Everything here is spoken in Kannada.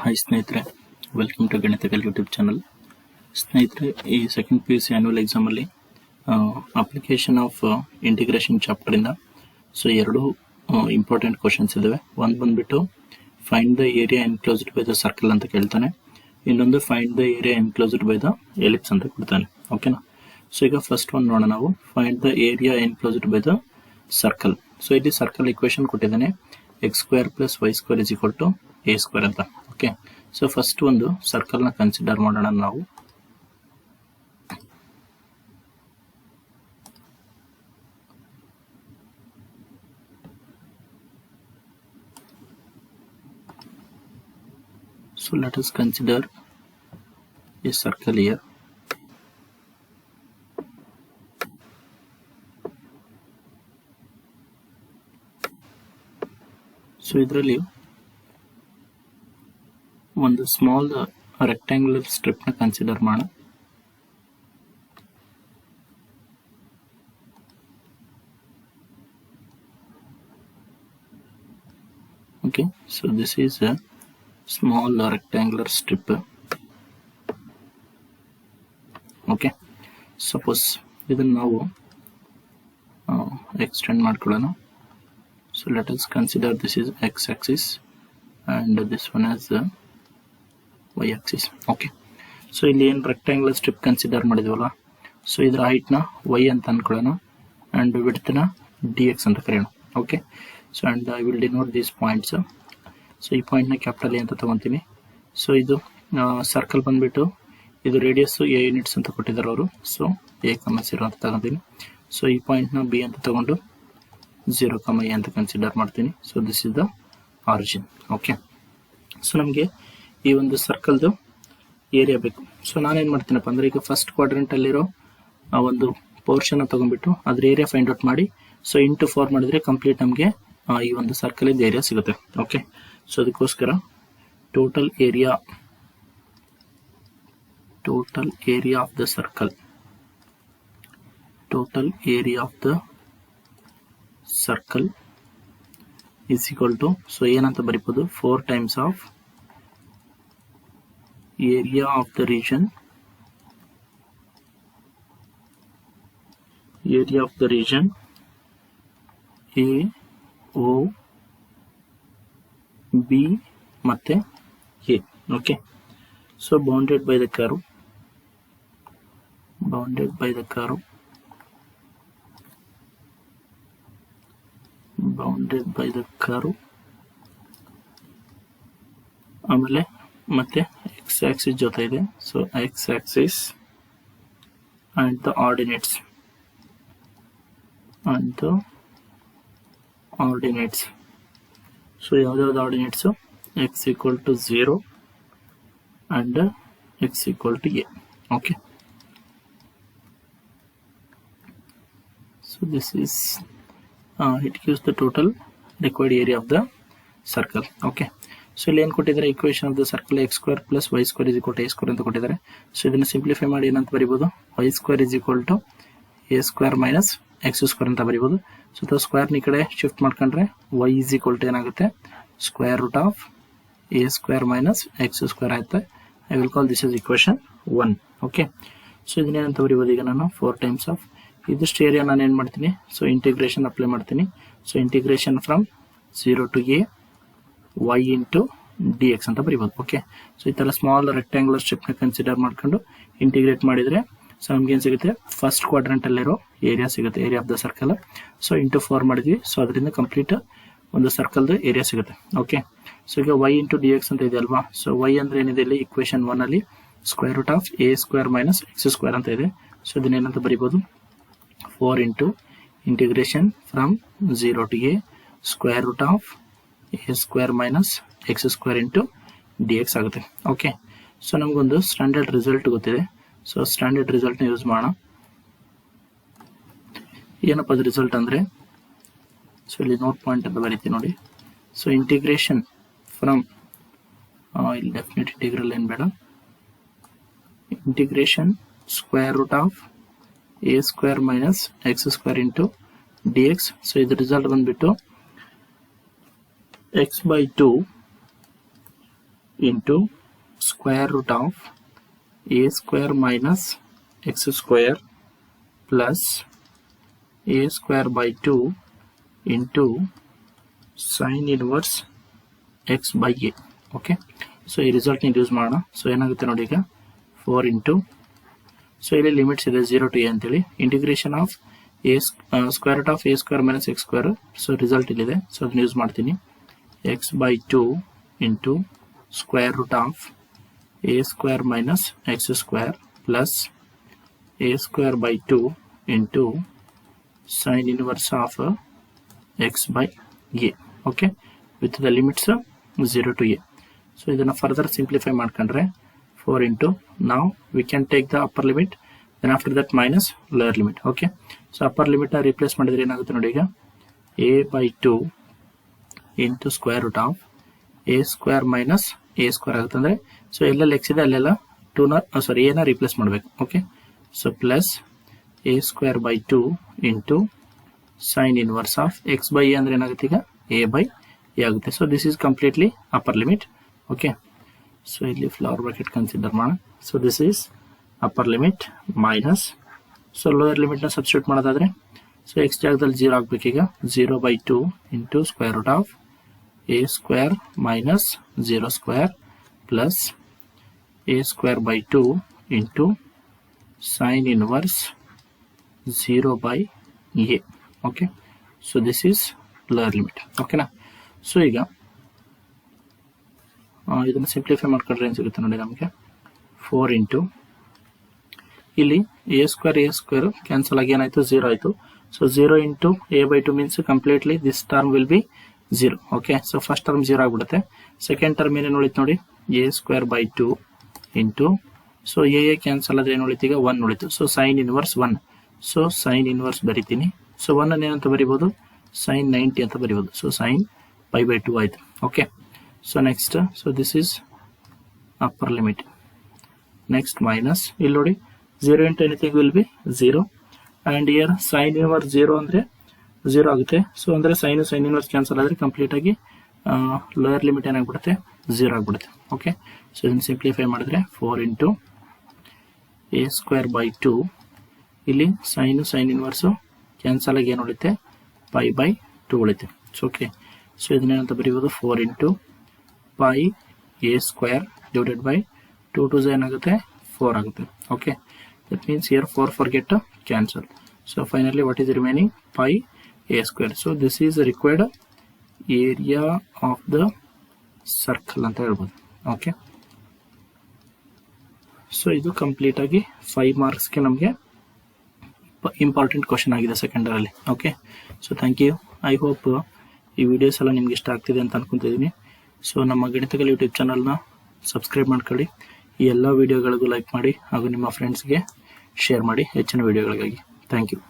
ಹಾಯ್ ಸ್ನೇಹಿತರೆ welcome to Ganitakal YouTube channel ಸ್ನೇಹಿತರೆ, ಈ second P U C annual ಎಕ್ಸಾಮಲ್ಲಿ ಅಪ್ಲಿಕೇಶನ್ ಆಫ್ ಇಂಟಿಗ್ರೇಷನ್ ಚಾಪ್ಟರಿಂದ ಸೊ ಎರಡು ಇಂಪಾರ್ಟೆಂಟ್ ಕ್ವಶನ್ಸ್ ಇದ್ದಾವೆ ಒಂದು ಬಂದ್ಬಿಟ್ಟು find the area enclosed by the circle ಅಂತ ಕೇಳ್ತಾನೆ. ಇನ್ನೊಂದು find the area enclosed by the ellipse ಅಂತ ಕೊಡ್ತಾನೆ. ಓಕೆನಾ ಸೊ ಈಗ ಫಸ್ಟ್ ಒಂದು ನೋಡೋಣ ನಾವು. Find the area enclosed by the circle so ಇಲ್ಲಿ ಸರ್ಕಲ್ ಇಕ್ವೇಶನ್ ಕೊಟ್ಟಿದ್ದಾನೆ. X square plus y square is equal to a square ಅಂತ. ಓಕೆ ಸೊ ಫಸ್ಟ್ ಒಂದು ಸರ್ಕಲ್ನ ಕನ್ಸಿಡರ್ ಮಾಡೋಣ ನಾವು So, let us consider a circle here. So ಇದರಲ್ಲಿ ಒಂದು ಸ್ಮಾಲ್ ರೆಕ್ಟ್ಯಾಂಗ್ಯುಲರ್ ಸ್ಟ್ರಿಪ್ನ ಕನ್ಸಿಡರ್ ಮಾಡೋಣ okay so this is a small rectangular strip okay suppose ಇದನ್ನ ನಾವು ಎಕ್ಸ್ಟೆಂಡ್ ಮಾಡ್ಕೊಳ್ಳೋಣ so let us consider this is x axis and this one as the y okay so ಇಲ್ಲಿ ಏನು ರೆಕ್ಟ್ಯಾಂಗ್ಯುಲರ್ ಸ್ಟ್ರಿಪ್ ಕನ್ಸಿಡರ್ ಮಾಡಿದ್ವಲ್ಲ? ಸೊ ಇದರ ಹೈಟ್ನ ವೈ ಅಂತ ಅಂದ್ಕೊಳ್ಳೋಣ ಆ್ಯಂಡ್ ವಿಡ್ತ್ನ ಡಿ ಎಕ್ಸ್ ಅಂತ ಕರೆಯೋಣ. Okay so and I will denote these points so ಈ ಪಾಯಿಂಟ್ನ ಕ್ಯಾಪಿಟಲ್ ಎ ಅಂತ ತಗೊತೀನಿ. ಸೊ ಇದು ಸರ್ಕಲ್ ಬಂದುಬಿಟ್ಟು ಇದು ರೇಡಿಯಸ್ಸು ಎ ಯೂನಿಟ್ಸ್ ಅಂತ ಕೊಟ್ಟಿದ್ದಾರೆ ಅವರು. ಸೊ ಎ ಕಮ ಜೀರೋ ಅಂತ ತಗೊತೀನಿ. ಸೊ ಈ ಪಾಯಿಂಟ್ನ ಬಿ ಅಂತ ತಗೊಂಡು ಜೀರೋ ಕಮ ಎ ಅಂತ ಕನ್ಸಿಡರ್ ಮಾಡ್ತೀನಿ. So this is the origin okay so ನಮಗೆ ಈ ಒಂದು ಸರ್ಕಲ್ದು ಏರಿಯಾ ಬೇಕು. ಸೊ ನಾನೇನು ಮಾಡ್ತೀನಪ್ಪ ಅಂದರೆ ಈಗ ಫಸ್ಟ್ ಕ್ವಾಡ್ರೆಂಟಲ್ಲಿರೋ ಆ, ಒಂದು ಪೋರ್ಷನ್ ತಗೊಂಡ್ಬಿಟ್ಟು ಅದ್ರ ಏರಿಯಾ ಫೈಂಡ್ ಔಟ್ ಮಾಡಿ ಸೊ ಇಂಟು ಫೋರ್ ಮಾಡಿದ್ರೆ ಕಂಪ್ಲೀಟ್ ನಮಗೆ ಈ ಒಂದು ಸರ್ಕಲ್ ಇಂದ ಏರಿಯಾ ಸಿಗುತ್ತೆ. ಓಕೆ ಸೊ ಅದಕ್ಕೋಸ್ಕರ total area total area of the circle total area of the circle is equal to so ಏನಂತ ಬರಿಬೋದು? Four times of area of the region area of the region A O B ಮತ್ತೆ A okay so bounded by the curve bounded by the curve bounded by the curve ಆಮೇಲೆ ಮತ್ತೆ ಎಕ್ಸ್ ಆಕ್ಸಿಸ್ ಜೊತೆ ಇದೆ so x axis and the ordinates and the ordinates so ಯಾವ್ದಾವ್ದು ordinates x equal to zero and x equal to a okay so this is it gives the total required area of the circle okay so ಇಲ್ಲಿ ಏನು ಕೊಟ್ಟಿದ್ದಾರೆ? Equation of the circle x square plus y square is to a square ಅಂತ ಕೊಟ್ಟಿದ್ದಾರೆ. ಸೊ ಇದನ್ನು ಸಿಂಪ್ಲಿಫೈ ಮಾಡಿ ಏನಂತ ಬರಿಬೋದು? Y square is equal to a square minus x square ಅಂತ ಬರಿಬೋದು. ಸೊ ಅಥವಾ ಸ್ಕ್ವೇರ್ನ ಈ ಕಡೆ ಶಿಫ್ಟ್ ಮಾಡ್ಕೊಂಡ್ರೆ ವೈ ಇಸ್ ಈಕ್ವಲ್ ಟು ಏನಾಗುತ್ತೆ? Square root of a square minus x square ಆಯ್ತು. I will call this is equation one okay so ಇದನ್ನೇನಂತ ಬರಿಬೋದು ಈಗ ನಾನು? ಫೋರ್ ಟೈಮ್ಸ್ ಆಫ್ ಇದಿಷ್ಟು ಏರಿಯಾ ನಾನು ಏನು ಮಾಡ್ತೀನಿ? ಸೊ ಇಂಟಿಗ್ರೇಷನ್ ಅಪ್ಲೈ ಮಾಡ್ತೀನಿ. So integration from zero to a y into d x ಅಂತ ಬರಿಬೋದು. ಓಕೆ ಸೊ ಈ ಥರ ಸ್ಮಾಲ್ ರೆಕ್ಟ್ಯಾಂಗ್ಯುಲರ್ ಸ್ಟ್ರಿಪ್ನ ಕನ್ಸಿಡರ್ ಮಾಡ್ಕೊಂಡು ಇಂಟಿಗ್ರೇಟ್ ಮಾಡಿದರೆ ಸೊ ನಮ್ಗೇನು ಸಿಗುತ್ತೆ? ಫಸ್ಟ್ ಕ್ವಾಡ್ರೆಂಟಲ್ಲಿರೋ ಏರಿಯಾ ಸಿಗುತ್ತೆ area of the circle so into four ಮಾಡಿದ್ವಿ ಸೊ ಅದರಿಂದ ಕಂಪ್ಲೀಟ್ ಒಂದು ಸರ್ಕಲ್ದು ಏರಿಯಾ ಸಿಗುತ್ತೆ. ಓಕೆ ಸೊ ಈಗ ವೈ ಇಂಟು ಡಿ ಎಕ್ಸ್ ಅಂತ ಇದೆ ಅಲ್ವಾ? ಸೊ ವೈ ಅಂದ್ರೆ ಏನಿದೆ ಇಲ್ಲಿ? ಇಕ್ವೇಶನ್ ಒನ್ ಅಲ್ಲಿ square root of a square minus x square ಅಂತ ಇದೆ. ಸೊ ಇದನ್ನೇನಂತ ಬರಿಬೋದು? Four into integration from zero to a square root of a square minus x square into d x ಆಗುತ್ತೆ. ಓಕೆ ಸೊ ನಮಗೊಂದು ಸ್ಟ್ಯಾಂಡರ್ಡ್ ರಿಸಲ್ಟ್ ಗೊತ್ತಿದೆ. ಸೊ ಸ್ಟ್ಯಾಂಡರ್ಡ್ ರಿಸಲ್ಟ್ನ ಯೂಸ್ ಮಾಡೋಣ. ಏನಪ್ಪ ಅದು ರಿಸಲ್ಟ್ ಅಂದರೆ? ಸೊ ಇಲ್ಲಿ ನೋಟ್ ಪಾಯಿಂಟ್ ಅಂತ ಬರೀತೀವಿ ನೋಡಿ. ಸೊ ಇಂಟಿಗ್ರೇಷನ್ ಫ್ರಮ್ ಇಲ್ಲಿ ಡೆಫಿನೆಟ್ ಇಂಟಿಗ್ರಲ್ ಏನು ಬೇಡ. Integration square root of a square minus x square into d x so ಇದು ರಿಸಲ್ಟ್ ಬಂದ್ಬಿಟ್ಟು x by two into square root of a square minus x square plus a square by two into sine inverse x by a okay so ಈ ರಿಸಲ್ಟ್ನ ಯೂಸ್ ಮಾಡೋಣ. ಸೊ ಏನಾಗುತ್ತೆ ನೋಡಿ ಈಗ? ಫೋರ್ ಇಂಟು ಸೊ ಇಲ್ಲಿ ಲಿಮಿಟ್ಸ್ ಇದೆ ಝೀರೋ ಟು ಎ ಅಂತೇಳಿ. Integration of a square of a square minus x square so result ಇಲ್ಲಿದೆ. ಸೊ ಅದನ್ನ ಯೂಸ್ ಮಾಡ್ತೀನಿ. x by two into square root of a square minus x square plus a square by two into sine inverse of x by a okay with the limits zero to a so ಇದನ್ನು ಫರ್ದರ್ ಸಿಂಪ್ಲಿಫೈ ಮಾಡ್ಕೊಂಡ್ರೆ ಫೋರ್ ಇಂಟು ನಾವು we can take the upper limit then after that minus lower limit okay so upper ಲಿಮಿಟ್ನ ರಿಪ್ಲೇಸ್ ಮಾಡಿದ್ರೆ ಏನಾಗುತ್ತೆ ನೋಡಿ ಈಗ A by to into square root of a square minus a square ಆಗುತ್ತೆ ಅಂದರೆ ಸೊ ಎಲ್ಲೆಲ್ಲಿ ಎಕ್ಸ್ ಇದೆ ಅಲ್ಲೆಲ್ಲ ಟೂನ ಸಾರಿ ಎನ ರಿಪ್ಲೇಸ್ ಮಾಡಬೇಕು okay so plus a square by two into sine inverse of x by a ಅಂದ್ರೆ ಏನಾಗುತ್ತೆ ಈಗ? ಎ ಬೈ ಎ ಆಗುತ್ತೆ. So this is completely upper limit okay so ಇಲ್ಲಿ ಫ್ಲವರ್ ಬ್ರಾಕೆಟ್ ಕನ್ಸಿಡರ್ ಮಾಡೋಣ. So this is upper limit minus so lower ಲಿಮಿಟ್ನ ಸಬ್ಸ್ಟ್ಯೂಟ್ ಮಾಡೋದಾದ್ರೆ ಸೊ ಎಕ್ಸ್ ಜಾಗದಲ್ಲಿ zero ಆಗಬೇಕೀಗ. Zero by two into square root of a square minus zero square plus a square by two into sine inverse zero by a okay so this is lower limit ಓಕೆನಾ ಸೊ ಈಗ ಇದನ್ನು ಸಿಂಪ್ಲಿಫೈ ಮಾಡ್ಕೊಂಡ್ರೆ ಏನು ಸಿಗುತ್ತೆ ನೋಡಿ ನಮಗೆ? ಫೋರ್ ಇಂಟು ಇಲ್ಲಿ a square a square cancel ಆಗಿ ಏನಾಯಿತು? ಝೀರೋ ಆಯಿತು. So zero into a by two means completely this term will be zero okay so first term zero ಆಗ್ಬಿಡುತ್ತೆ. ಸೆಕೆಂಡ್ ಟರ್ಮ್ ಏನೇನು ಉಳಿತು ನೋಡಿ? A square by two into so a a cancel ಆದ್ರೆ ಏನು ಉಳಿತು ಈಗ? ಒನ್ ಉಳಿತು. So sine inverse one so sine inverse ಬರಿತೀನಿ. ಸೊ ಒನ್ ಅನ್ನು ಏನಂತ ಬರಿಬೋದು? ಸೈನ್ ನೈಂಟಿ ಅಂತ ಬರಿಬೋದು. So sine pi by two ಆಯಿತು. Okay so next so this is upper limit next minus ಇಲ್ಲಿ ನೋಡಿ zero into anything will be zero and here sine inverse zero ಅಂದರೆ ಝೀರೋ ಆಗುತ್ತೆ. ಸೊ ಅಂದರೆ ಸೈನ್ ಸೈನ್ ಇನ್ವರ್ಸ್ ಕ್ಯಾನ್ಸಲ್ ಆದರೆ ಕಂಪ್ಲೀಟಾಗಿ ಲೋಯರ್ ಲಿಮಿಟ್ ಏನಾಗ್ಬಿಡುತ್ತೆ? ಝೀರೋ ಆಗ್ಬಿಡುತ್ತೆ. ಓಕೆ ಸೊ ಇದನ್ನು ಸಿಂಪ್ಲಿಫೈ ಮಾಡಿದ್ರೆ four into a square by two ಇಲ್ಲಿ ಸೈನು ಸೈನ್ ಇನ್ವರ್ಸು ಕ್ಯಾನ್ಸಲ್ ಆಗಿ ಏನು ಉಳಿತೆ ಪೈ ಬೈ ಟು ಉಳಿತೆ ಓಕೆ ಸೊ ಇದನ್ನೇನಂತ ಬರೀಬೋದು? Four into pi a square divided by two two ಏನಾಗುತ್ತೆ? ಫೋರ್ ಆಗುತ್ತೆ. Okay that means here four for get cancel so finally what is remaining pi a square so this is required area of the circle ಅಂತ ಹೇಳ್ಬೋದು. ಓಕೆ ಸೊ ಇದು ಕಂಪ್ಲೀಟ್ ಆಗಿ ಫೈವ್ ಮಾರ್ಕ್ಸ್ಗೆ ನಮಗೆ ಇಂಪಾರ್ಟೆಂಟ್ ಕ್ವಶನ್ ಆಗಿದೆ ಸೆಕೆಂಡರಲ್ಲಿ okay so thank you I hope ಈ ವಿಡಿಯೋಸ್ ಎಲ್ಲ ನಿಮ್ಗೆ ಇಷ್ಟ ಆಗ್ತಿದೆ ಅಂತ ಅನ್ಕೊಂತಿದ್ದೀನಿ ಸೊ ನಮ್ಮ ಗಣಿತಗಳ ಯೂಟ್ಯೂಬ್ ಚಾನಲ್ನ ಸಬ್ಸ್ಕ್ರೈಬ್ ಮಾಡ್ಕೊಳ್ಳಿ. ಈ ಎಲ್ಲ ವಿಡಿಯೋಗಳಿಗೂ ಲೈಕ್ ಮಾಡಿ ಹಾಗೂ ನಿಮ್ಮ ಫ್ರೆಂಡ್ಸ್ಗೆ ಶೇರ್ ಮಾಡಿ ಹೆಚ್ಚಿನ ವಿಡಿಯೋಗಳಿಗಾಗಿ ಥ್ಯಾಂಕ್ ಯು